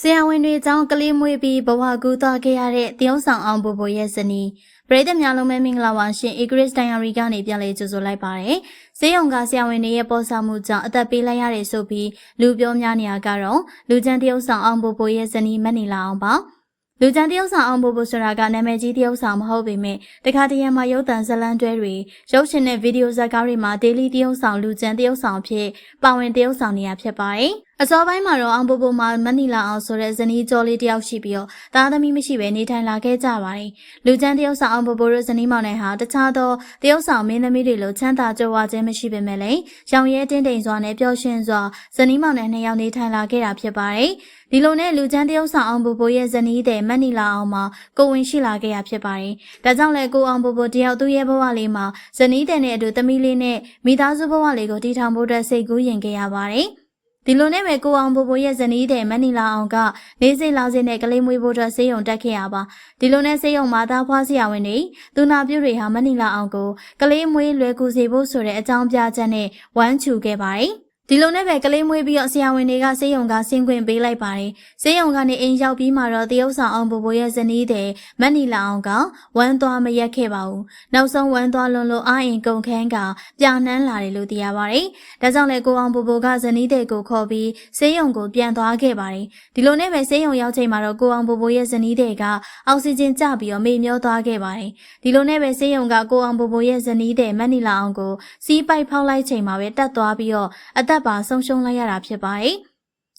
ဆရာဝန်တွေအကြောင်းကလေးမွေးပြီးဘဝကူးသွားခဲ့ရတဲ့တရုံဆောင်အောင်ဘိုဘိုရဲ့ဇနီးပရိသတ်များလုံးပဲမင်္ဂလာပါရှင် Igris Diary ကနေပြန်လည်ကြိုဆိုလိုက်ပါတယ်။ဈေးရုံကဆရာဝန်တွေရဲ့ပေါ်ဆမှုကြောင့်အသက်ပေးလိုက်ရတယ်ဆိုပြီးလူပြောများနေရကတော့လူချမ်းတရုံဆောင်အောင်ဘိုဘိုရဲ့ဇနီးမက်နေလာအောင်ပါ။လူချမ်းတရုတ်ဆောင်အောင်ဘိုဘိုဆိုတာကနာမည်ကြီးတရုတ်ဆောင်မဟုတ်ပေမဲ့တခါတရံမှာရုပ်သံဇလန်းတွဲတွေရုပ်ရှင်နဲ့ဗီဒီယိုဇာတ်ကားတွေမှာဒေလီတရုတ်ဆောင်လူချမ်းတရုတ်ဆောင်ဖြစ်ပါဝင်တရုတ်ဆောင်နေရဖြစ်ပါတယ်။ အစောပိုင်းမှာတော့အောင်ဘိုဘိုမှာမနီလာအောင်ဆိုတဲ့ဇနီးကျော်လေးတယောက်ရှိပြီးတော့သားသမီးမရှိဘဲနေထိုင်လာခဲ့ကြပါတယ်။လူချမ်းတရုတ်ဆောင်အောင်ဘိုဘိုတို့ဇနီးမောင်နှံဟာတခြားသောတရုတ်ဆောင်မင်းသမီးတွေလိုချမ်းသာကြွယ်ဝခြင်းမရှိပေမဲ့လည်းရောင်ရဲတင်းတိမ်စွာနဲ့ပျော်ရွှင်စွာဇနီးမောင်နှံနှစ်ယောက်နေထိုင်လာခဲ့တာဖြစ်ပါတယ်။ဒီလိုနဲ့လူချမ်းတရုတ်ဆောင်အောင်ဘိုဘိုရဲ့ဇနီးတဲ့မနီလာအောင်မှာကိုဝင်ရှိလာခဲ့ရဖြစ်ပါတယ်။ဒါကြောင့်လည်းကိုအောင်ဘိုဘိုတယောက်သူ့ရဲ့ဘဝလေးမှာဇနီးတဲ့နဲ့အတူသမီးလေးနဲ့မိသားစုဘဝလေးကိုတည်ထောင်ဖို့အတွက်စိတ်ကူးရင်ခဲ့ရပါတယ်။ ဒီလိုနဲ့ပဲကိုအောင်ဘိုဘိုရဲ့ဇနီးတဲ့မနီလာအောင်ကနေစိလာစိနဲ့ကလေးမွေးဖို့အတွက်ဆေးရုံတက်ခဲ့ရပါဒီလိုနဲ့ဆေးရုံမှာသားဖွားဆရာဝန်တွေသူနာပြုတွေဟာမနီလာအောင်ကိုကလေးမွေးလွယ်ကူစေဖို့ဆိုတဲ့အကြောင်းပြချက်နဲ့ဝမ်းချူခဲ့ပါတယ် ဒီလိုနဲ့ပဲကလေးမွေးပြီးတော့ဆရာဝန်တွေကဆေးရုံကဆင်းခွင့်ပေးလိုက်ပါတယ်။ဆေးရုံကနေအိမ်ရောက်ပြီးမှတော့တရုတ်ဆောင်အောင်ဘိုဘိုရဲ့ဇနီးတဲ့မက်နီလာအောင်ကဝမ်းသွားမရက်ခဲ့ပါဘူး။နောက်ဆုံးဝမ်းသွားလွန်လို့အာရင်ကုန်ခန်းကပြာနှမ်းလာတယ်လို့သိရပါတယ်။ဒါကြောင့်လေကိုအောင်ဘိုဘိုကဇနီးတဲ့ကိုခေါ်ပြီးဆေးရုံကိုပြန်သွားခဲ့ပါတယ်။ဒီလိုနဲ့ပဲဆေးရုံရောက်ချိန်မှာတော့ကိုအောင်ဘိုဘိုရဲ့ဇနီးတဲ့ကအောက်ဆီဂျင်ကျပြီးတော့မေ့မျောသွားခဲ့ပါတယ်။ဒီလိုနဲ့ပဲဆေးရုံကကိုအောင်ဘိုဘိုရဲ့ဇနီးတဲ့မက်နီလာအောင်ကိုစီးပိုက်ဖောက်လိုက်ချိန်မှာပဲတက်သွားပြီးတော့အသက်ပါဆုံးရှုံးလိုက်ရတာဖြစ်ပါတယ်။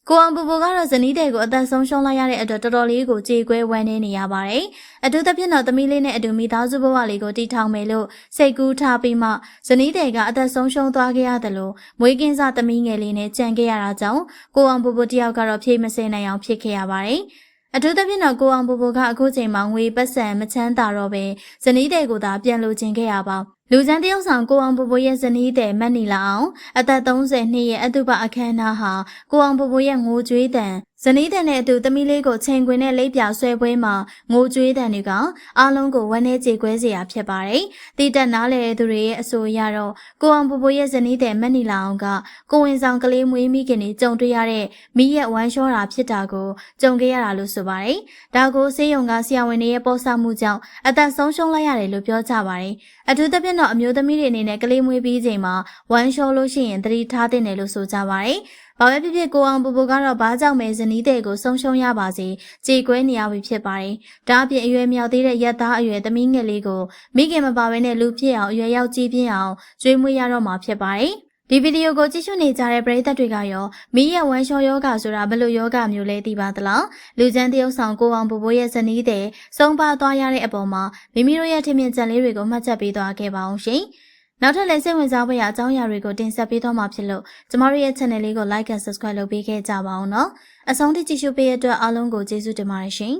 ကိုအောင်ပူပူကတော့ဇနီးတဲ့ကိုအသက်ဆုံးရှုံးလိုက်ရတဲ့အတွက်တော်တော်လေးကိုကြေကွဲဝမ်းနေနေရပါတယ်။အထူးသဖြင့်တော့သမီးလေးနဲ့အတူမိသားစုဘဝလေးကိုတည်ထောင်မယ်လို့စိတ်ကူးထားပြီးမှဇနီးတဲ့ကအသက်ဆုံးရှုံးသွားခဲ့ရတယ်လို့မွေးကင်းစားသမီးငယ်လေးနဲ့ကြံခဲ့ရတာကြောင့်ကိုအောင်ပူပူတယောက်ကတော့ဖြေးမစင်နိုင်အောင်ဖြစ်ခဲ့ရပါတယ်။အထူးသဖြင့်တော့ကိုအောင်ပူပူကအခုချိန်မှာငွေပတ်စံမချမ်းသာတော့ပဲဇနီးတဲ့ကိုသာပြန်လိုချင်ခဲ့ရပါ လူချမ်းတယောက်ဆောင်ကိုအောင်ပူပူရဲ့ဇနီးတဲ့မက်နီလာအောင်အသက်30နှစ်ရဲ့အတုပအခမ်းအနားဟာကိုအောင်ပူပူရဲ့ငိုကြွေးတံ ဇနီးတဲ့နဲ့အတူသမီးလေးကိုချိန်ခွင်နဲ့လိပ်ပြဆွဲပွဲမှာငိုကြွေးတံတွေကအားလုံးကိုဝမ်းနည်းကြေကွဲစေရဖြစ်ပါတယ်။တည်တက်နားလေသူတွေရဲ့အဆိုအရတော့ကိုအောင်ပူပူရဲ့ဇနီးတဲ့မက်နီလာအောင်ကကိုဝင်ဆောင်ကလေးမွေးမိခင်တွေကြုံတွေ့ရတဲ့မိရဲ့ဝမ်းလျှောတာဖြစ်တာကိုကြုံခဲ့ရတာလို့ဆိုပါတယ်။ဒါကိုဆေးရုံကဆရာဝန်တွေရဲ့ပေါ်ဆမှုကြောင့်အသက်ဆုံးရှုံးလိုက်ရတယ်လို့ပြောကြပါတယ်။အထူးသဖြင့်တော့အမျိုးသမီးတွေအနေနဲ့ကလေးမွေးပြီးချိန်မှာဝမ်းလျှောလို့ရှိရင်သတိထားသင့်တယ်လို့ဆိုကြပါတယ်။ ဘာပဲဖြစ်ဖြစ်ကိုအောင်ပူပူကတော့ဘာကြောင့်မဲဇနီးတဲ့ကိုဆုံးရှုံးရပါစေကြေကွဲနေရပြီဖြစ်ပါတယ်။ဒါအပြင်အရွယ်မြောက်သေးတဲ့ရက်သားအရွယ်သမီးငယ်လေးကိုမိခင်မပါဘဲနဲ့လူဖြစ်အောင်အရွယ်ရောက်ကြီးပြင်းအောင်ကျွေးမွေးရတော့မှာဖြစ်ပါတယ်။ဒီဗီဒီယိုကိုကြည့်ရှုနေကြတဲ့ပရိသတ်တွေကရောမီးရဲ့ဝမ်းလျှောယောဂဆိုတာဘယ်လိုယောဂမျိုးလဲသိပါသလားလူချမ်းတရုပ်ဆောင်ကိုအောင်ပူပူရဲ့ဇနီးတဲ့ဆုံးပါသွားရတဲ့အပေါ်မှာမိမိတို့ရဲ့ထင်မြင်ကြံလေးတွေကိုမှတ်ချက်ပေးသွားခဲ့ပါအောင်ရှင်။ နောက်ထပ်လည်းစိတ်ဝင်စားဖို့ရအကြောင်းအရာတွေကိုတင်ဆက်ပေးသွားမှာဖြစ်လို့ကျမတို့ရဲ့ channel လေးကို like and subscribe လုပ်ပေးခဲ့ကြပါအောင်နော်အဆုံးထိကြည့်ရှုပေးတဲ့အတွက်အားလုံးကိုကျေးဇူးတင်ပါတယ်ရှင်